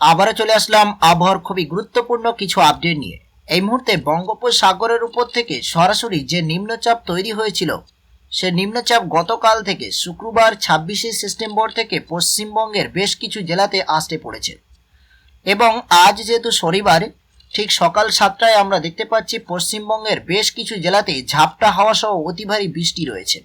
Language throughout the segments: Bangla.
আবারও চলে আসলাম আবহাওয়ার খুবই গুরুত্বপূর্ণ কিছু আপডেট নিয়ে। এই মুহূর্তে বঙ্গোপসাগরের উপর থেকে সরাসরি যে নিম্নচাপ তৈরি হয়েছিল, সে নিম্নচাপ গতকাল থেকে শুক্রবার ছাব্বিশে সেপ্টেম্বর থেকে পশ্চিমবঙ্গের বেশ কিছু জেলাতে আসতে পড়েছে। এবং আজ যেহেতু শনিবার, ঠিক সকাল সাতটায় আমরা দেখতে পাচ্ছি পশ্চিমবঙ্গের বেশ কিছু জেলাতে ঝাপটা হাওয়া সহ অতি ভারী বৃষ্টি রয়েছে।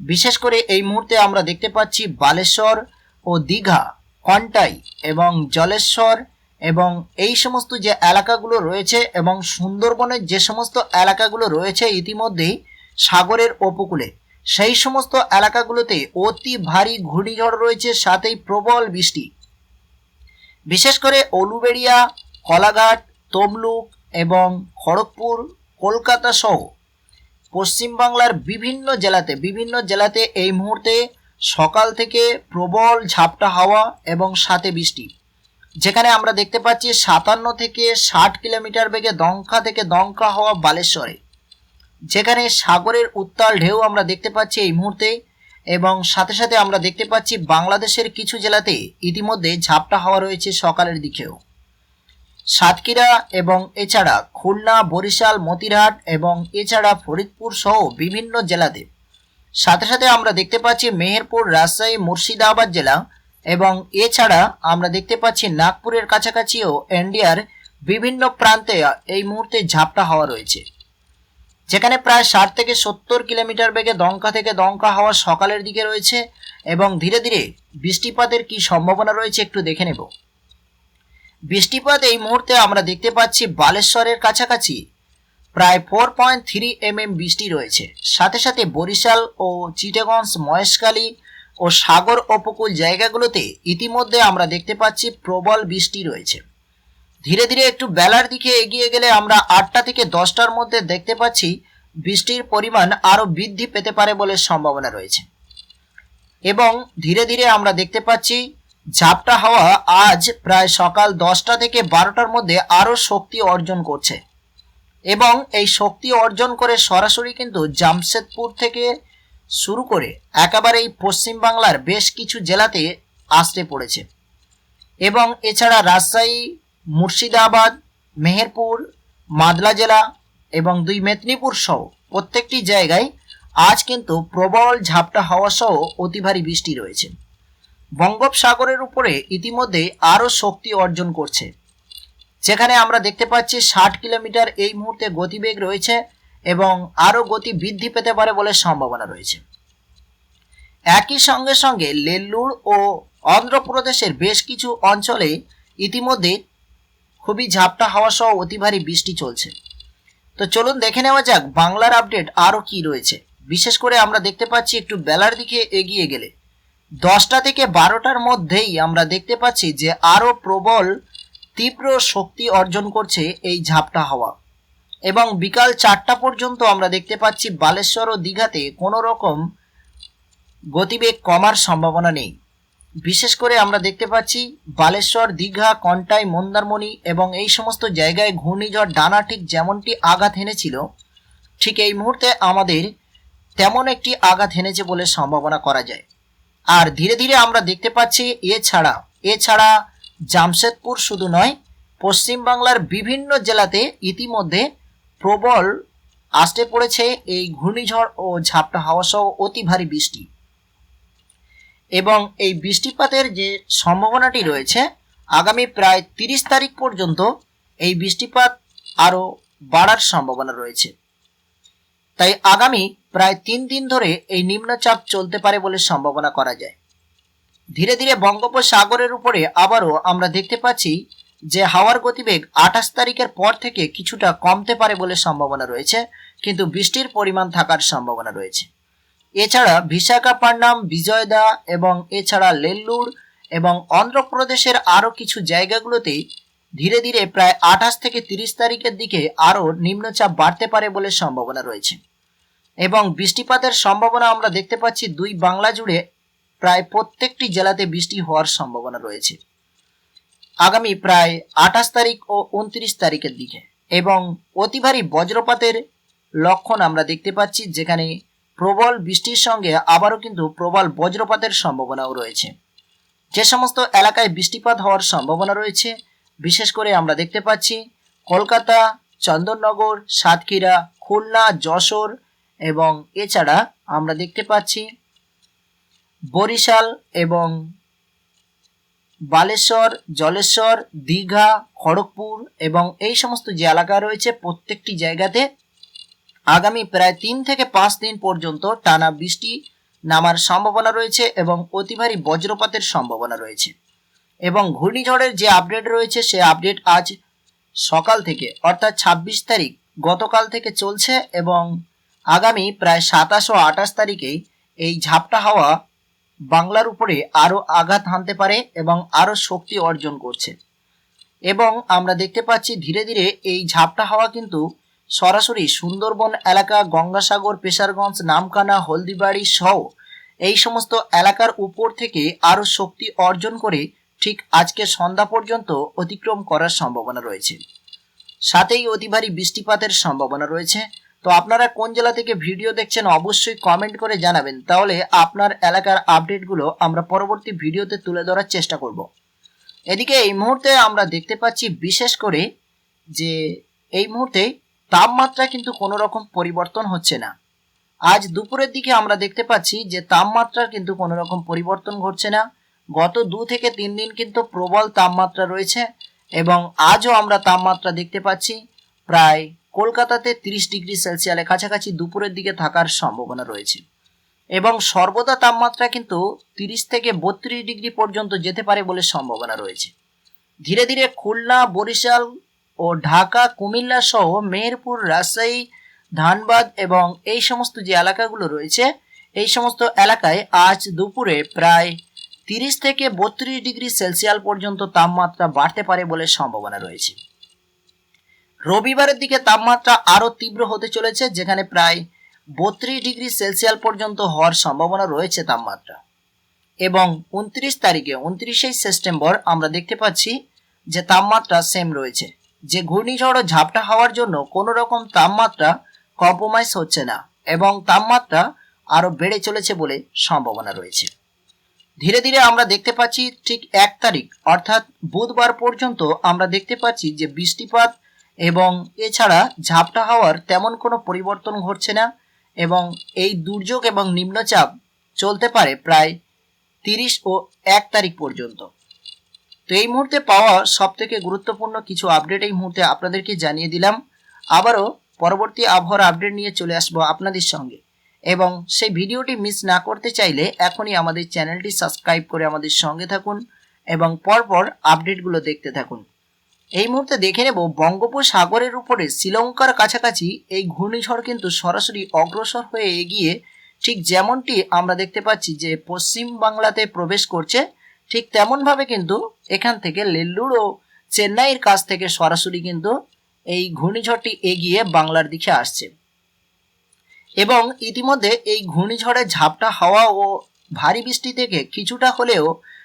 বিশেষ করে এই মুহূর্তে আমরা দেখতে পাচ্ছি বালেশ্বর ও দীঘা কন্টাই এবং জলেশ্বর এবং এই সমস্ত যে এলাকাগুলো রয়েছে এবং সুন্দরবনের যে সমস্ত এলাকাগুলো রয়েছে ইতিমধ্যেই সাগরের উপকূলে, সেই সমস্ত এলাকাগুলোতে অতি ভারী ঘূর্ণিঝড় রয়েছে, সাথেই প্রবল বৃষ্টি। বিশেষ করে অলুবেড়িয়া, কলাঘাট, তমলুক এবং খড়গপুর, কলকাতা সহ পশ্চিমবাংলার বিভিন্ন জেলাতে বিভিন্ন জেলাতে এই মুহূর্তে সকাল থেকে প্রবল ঝাপটা হাওয়া এবং সাথে বৃষ্টি। যেখানে আমরা দেখতে পাচ্ছি সাতান্ন থেকে ষাট কিলোমিটার বেগে দঙ্কা থেকে দঙ্কা হওয়া বালেশ্বরে। যেখানে সাগরের উত্তাল ঢেউ আমরা দেখতে পাচ্ছি এই মুহূর্তে এবং সাথে সাথে আমরা দেখতে পাচ্ছি বাংলাদেশের কিছু জেলাতে ইতিমধ্যে ঝাপটা হাওয়া রয়েছে সকালের দিকেও। সাতক্ষীরা এবং এছাড়া খুলনা, বরিশাল, মতিরহাট এবং এছাড়া ফরিদপুর সহ বিভিন্ন জেলাতে সাথে সাথে আমরা দেখতে পাচ্ছি মেহেরপুর, রাজশাহী, মুর্শিদাবাদ জেলা এবং এছাড়া আমরা দেখতে পাচ্ছি নাগপুরের কাছাকাছিও ইন্ডিয়ার বিভিন্ন প্রান্তে এই মুহূর্তে ঝাপটা হাওয়া রয়েছে। যেখানে প্রায় ষাট থেকে সত্তর কিলোমিটার বেগে দঙ্কা থেকে দঙ্কা হাওয়া সকালের দিকে রয়েছে এবং ধীরে ধীরে বৃষ্টিপাতের কি সম্ভাবনা রয়েছে একটু দেখে নেব। বৃষ্টিপাত এই মুহূর্তে আমরা দেখতে পাচ্ছি বালেশ্বরের কাছাকাছি প্রায় four point three M M বৃষ্টি রয়েছে। সাথে সাথে বরিশাল ও চিটাগঞ্জ মহেশখালী ও সাগর উপকূল জায়গাগুলোতে ইতিমধ্যে আমরা দেখতে পাচ্ছি প্রবল বৃষ্টি রয়েছে। ধীরে ধীরে একটু বেলার দিকে এগিয়ে গেলে আমরা আটটা থেকে দশটার মধ্যে দেখতে পাচ্ছি বৃষ্টির পরিমাণ আরও বৃদ্ধি পেতে পারে বলে সম্ভাবনা রয়েছে। এবং ধীরে ধীরে আমরা দেখতে পাচ্ছি ঝাপটা হাওয়া আজ প্রায় সকাল দশটা থেকে বারোটার মধ্যে আরও শক্তি অর্জন করছে। এবং এই শক্তি অর্জন করে সরাসরি কিন্তু জামশেদপুর থেকে শুরু করে একেবারে এই পশ্চিমবাংলার বেশ কিছু জেলাতে আসতে পড়েছে। এবং এছাড়া রাজশাহী, মুর্শিদাবাদ, মেহেরপুর, মাদলা জেলা এবং দুই মেদিনীপুর সহ প্রত্যেকটি জায়গায় আজ কিন্তু প্রবল ঝাপটা হাওয়া সহ অতি ভারী বৃষ্টি রয়েছে। বঙ্গোপসাগরের উপরে ইতিমধ্যে আরও শক্তি অর্জন করছে। যেখানে আমরা দেখতে পাচ্ছি ষাট কিলোমিটার এই মুহূর্তে গতিবেগ রয়েছে এবং আরও গতি বৃদ্ধি পেতে পারে বলে সম্ভাবনা রয়েছে। একই সঙ্গে সঙ্গে লেল্লুর ও অন্ধ্রপ্রদেশের বেশ কিছু অঞ্চলে ইতিমধ্যে খুবই ঝাপটা হাওয়া সহ অতি ভারী বৃষ্টি চলছে। তো চলুন দেখে নেওয়া যাক বাংলার আপডেট আরও কি রয়েছে। বিশেষ করে আমরা দেখতে পাচ্ছি একটু বেলার দিকে এগিয়ে গেলে। দশটা থেকে বারোটার মধ্যেই আমরা দেখতে পাচ্ছি যে আরও প্রবল তীব্র শক্তি অর্জন করছে এই ঝাপটা হাওয়া। এবং বিকাল চারটা পর্যন্ত আমরা দেখতে পাচ্ছি বালেশ্বর ও দীঘাতে কোনো রকম গতিবেগ কমার সম্ভাবনা নেই। বিশেষ করে আমরা দেখতে পাচ্ছি বালেশ্বর, দীঘা, কন্টাই, মন্দারমণি এবং এই সমস্ত জায়গায় ঘূর্ণিঝড় ডানা ঠিক যেমনটি আঘাত এনেছিল, ঠিক এই মুহূর্তে আমাদের তেমন একটি আঘাত এনেছে বলে সম্ভাবনা করা যায়। আর ধীরে ধীরে আমরা দেখতে পাচ্ছি এছাড়া এছাড়া জামশেদপুর শুধু নয়, পশ্চিমবাংলার বিভিন্ন জেলাতে ইতিমধ্যে প্রবল আসতে পড়েছে এই ঘূর্ণিঝড় ও ঝাপটা হাওয়া সহ অতি ভারী বৃষ্টি। এবং এই বৃষ্টিপাতের যে সম্ভাবনাটি রয়েছে, আগামী প্রায় তিরিশ তারিখ পর্যন্ত এই বৃষ্টিপাত আরও বাড়ার সম্ভাবনা রয়েছে। তাই আগামী প্রায় তিন দিন ধরে এই নিম্নচাপ চলতে পারে বলে সম্ভাবনা করা যায়। ধীরে ধীরে বঙ্গোপসাগরের উপরে আবারও আমরা দেখতে পাচ্ছি যে হাওয়ার গতিবেগ আঠাশ তারিখের পর থেকে কিছুটা কমতে পারে বলে সম্ভাবনা রয়েছে, কিন্তু বৃষ্টির পরিমাণ থাকার সম্ভাবনা রয়েছে। এছাড়া বিশাখাপট্টনম বিজয়দা এবং এছাড়া লেল্লুর এবং অন্ধ্রপ্রদেশের আরও কিছু জায়গাগুলোতে ধীরে ধীরে প্রায় আঠাশ থেকে তিরিশ তারিখের দিকে আরও নিম্নচাপ বাড়তে পারে বলে সম্ভাবনা রয়েছে। এবং বৃষ্টিপাতের সম্ভাবনা আমরা দেখতে পাচ্ছি দুই বাংলা জুড়ে প্রায় প্রত্যেকটি জেলাতে বৃষ্টি হওয়ার সম্ভাবনা রয়েছে। আগামী প্রায় আঠাশ তারিখ ও উনত্রিশ তারিখের দিকে এবং অতি ভারী বজ্রপাতের লক্ষণ আমরা দেখতে পাচ্ছি, যেখানে প্রবল বৃষ্টির সঙ্গে আবারও কিন্তু প্রবল বজ্রপাতের সম্ভাবনাও রয়েছে। যে সমস্ত এলাকায় বৃষ্টিপাত হওয়ার সম্ভাবনা রয়েছে, বিশেষ করে আমরা দেখতে পাচ্ছি কলকাতা, চন্দননগর, সাতক্ষীরা, খুলনা, যশোর এবং এছাড়া আমরা দেখতে পাচ্ছি বরিশাল এবং বালেশ্বর, জলেশ্বর, দীঘা, খড়গপুর এবং এই সমস্ত যে এলাকা রয়েছে প্রত্যেকটি জায়গাতে আগামী প্রায় তিন থেকে পাঁচ দিন পর্যন্ত টানা বৃষ্টি নামার সম্ভাবনা রয়েছে এবং অতি ভারী বজ্রপাতের সম্ভাবনা রয়েছে। এবং ঘূর্ণিঝড়ের যে আপডেট রয়েছে সে আপডেট আজ সকাল থেকে, অর্থাৎ ছাব্বিশ তারিখ গতকাল থেকে চলছে এবং আগামী প্রায় সাতাশ ও আঠাশ তারিখেই এই ঝাপটা হাওয়া বাংলার উপরে আরও আঘাত হানতে পারে এবং আরও শক্তি অর্জন করছে। এবং আমরা দেখতে পাচ্ছি ধীরে ধীরে এই ঝাপটা হাওয়া কিন্তু সরাসরি সুন্দরবন এলাকা, গঙ্গাসাগর, পেশারগঞ্জ, নামকানা, হলদিবাড়ি সহ এই সমস্ত এলাকার উপর থেকে আরও শক্তি অর্জন করে ঠিক আজকে সন্ধ্যা পর্যন্ত অতিক্রম করার সম্ভাবনা রয়েছে। সাথেই অতি ভারী বৃষ্টিপাতের সম্ভাবনা রয়েছে। তো আপনারা কোন জেলা থেকে ভিডিও দেখছেন অবশ্যই কমেন্ট করে জানাবেন। তাহলে আপনার এলাকার আপডেটগুলো আমরা পরবর্তী ভিডিওতে তুলে ধরার চেষ্টা করব। এদিকে এই মুহূর্তে আমরা দেখতে পাচ্ছি বিশেষ করে যে এই মুহূর্তে তাপমাত্রা কিন্তু কোনো রকম পরিবর্তন হচ্ছে না। আজ দুপুরের দিকে আমরা দেখতে পাচ্ছি যে তাপমাত্রার কিন্তু কোনো রকম পরিবর্তন ঘটছে না। গত দু থেকে তিন দিন কিন্তু প্রবল তাপমাত্রা রয়েছে এবং আজও আমরা তাপমাত্রা দেখতে পাচ্ছি প্রায় কলকাতাতে তিরিশ ডিগ্রি সেলসিয়ালের কাছাকাছি দুপুরের দিকে থাকার সম্ভাবনা রয়েছে। এবং সর্বদা তাপমাত্রা কিন্তু তিরিশ থেকে বত্রিশ ডিগ্রি পর্যন্ত যেতে পারে বলে সম্ভাবনা রয়েছে। ধীরে ধীরে খুলনা, বরিশাল ও ঢাকা, কুমিল্লা সহ মেহেরপুর, রাজশাহী, ধানবাদ এবং এই সমস্ত যে এলাকাগুলো রয়েছে, এই সমস্ত এলাকায় আজ দুপুরে প্রায় তিরিশ থেকে বত্রিশ ডিগ্রি সেলসিয়াল পর্যন্ত তাপমাত্রা বাড়তে পারে বলে সম্ভাবনা রয়েছে। রবিবারের দিকে তাপমাত্রা আরও তীব্র হতে চলেছে, যেখানে প্রায় বত্রিশ ডিগ্রি সেলসিয়াল পর্যন্ত হওয়ার সম্ভাবনা রয়েছে তাপমাত্রা। এবং উনত্রিশ তারিখে, উনত্রিশে সেপ্টেম্বর আমরা দেখতে পাচ্ছি যে তাপমাত্রা সেম রয়েছে। যে ঘূর্ণিঝড় ঝাপটা হওয়ার জন্য কোনো রকম তাপমাত্রা কম্প্রোমাইজ হচ্ছে না এবং তাপমাত্রা আরও বেড়ে চলেছে বলে সম্ভাবনা রয়েছে। ধীরে ধীরে আমরা দেখতে পাচ্ছি ঠিক এক তারিখ, অর্থাৎ বুধবার পর্যন্ত আমরা দেখতে পাচ্ছি যে বৃষ্টিপাত এবং এছাড়া ঝাপটা হওয়ার তেমন কোনো পরিবর্তন ঘটছে না এবং এই দুর্যোগ এবং নিম্নচাপ চলতে পারে প্রায় তিরিশ ও এক তারিখ পর্যন্ত। তো এই মুহূর্তে পাওয়া সব থেকে গুরুত্বপূর্ণ কিছু আপডেট এই মুহূর্তে আপনাদেরকে জানিয়ে দিলাম। আবারও পরবর্তী আবহাওয়ার আপডেট নিয়ে চলে আসব আপনাদের সঙ্গে। এবং সেই ভিডিওটি মিস না করতে চাইলে এখনই আমাদের চ্যানেলটি সাবস্ক্রাইব করে আমাদের সঙ্গে থাকুন এবং পরপর আপডেটগুলো দেখতে থাকুন। এই মুহূর্তে দেখে নেব বঙ্গোপসাগরের উপরে শ্রীলঙ্কার কাছাকাছি এই ঘূর্ণিঝড় কিন্তু সরাসরি অগ্রসর হয়ে এগিয়ে ঠিক যেমনটি আমরা দেখতে পাচ্ছি যে পশ্চিম বাংলাতে প্রবেশ করছে, ঠিক তেমনভাবে কিন্তু এখান থেকে লেল্লুর ও চেন্নাইয়ের কাছ থেকে সরাসরি কিন্তু এই ঘূর্ণিঝড়টি এগিয়ে বাংলার দিকে আসছে। এবং ইতিমধ্যে এই ঘূর্ণিঝড়ের ঝাপটা হাওয়া ও ভারী বৃষ্টি থেকে কিছুটা হলেও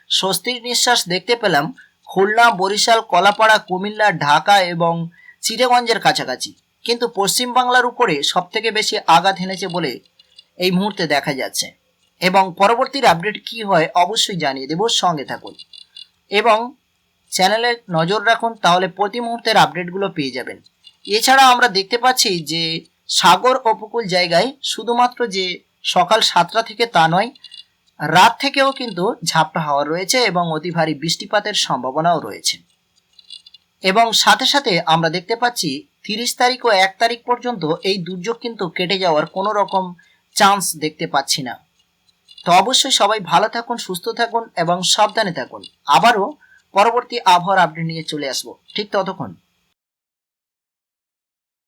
স্বস্তির নিঃশ্বাস দেখতে পেলাম খুলনা, বরিশাল, কলাপাড়া, কুমিল্লা, ঢাকা এবং চিটাগঞ্জের কাছাকাছি। কিন্তু পশ্চিম বাংলার উপরে সবথেকে বেশি আঘাত হেনেছে বলে এই মুহূর্তে দেখা যাচ্ছে। এবং পরবর্তীর আপডেট কি হয় অবশ্যই জানিয়ে দেব, সঙ্গে থাকুন। এবং চ্যানেলে নজর রাখুন, তাহলে প্রতি মুহূর্তের আপডেটগুলো পেয়ে যাবেন। এছাড়া আমরা দেখতে পাচ্ছি যে সাগর উপকূল জায়গায় শুধুমাত্র যে সকাল সাতটা থেকে তা নয় রাত থেকেও কিন্তু ঝাপটা হাওয়া রয়েছে এবং অতি ভারী বৃষ্টিপাতের সম্ভাবনাও রয়েছে। এবং সাথে সাথে আমরা দেখতে পাচ্ছি তিরিশ তারিখ ও এক তারিখ পর্যন্ত এই দুর্যোগ কিন্তু কেটে যাওয়ার কোনো রকম চান্স দেখতে পাচ্ছি না। তো অবশ্যই সবাই ভালো থাকুন, সুস্থ থাকুন এবং সাবধানে থাকুন। আবারও পরবর্তী আবহাওয়ার আপডেট নিয়ে চলে আসব। ঠিক ততক্ষণ।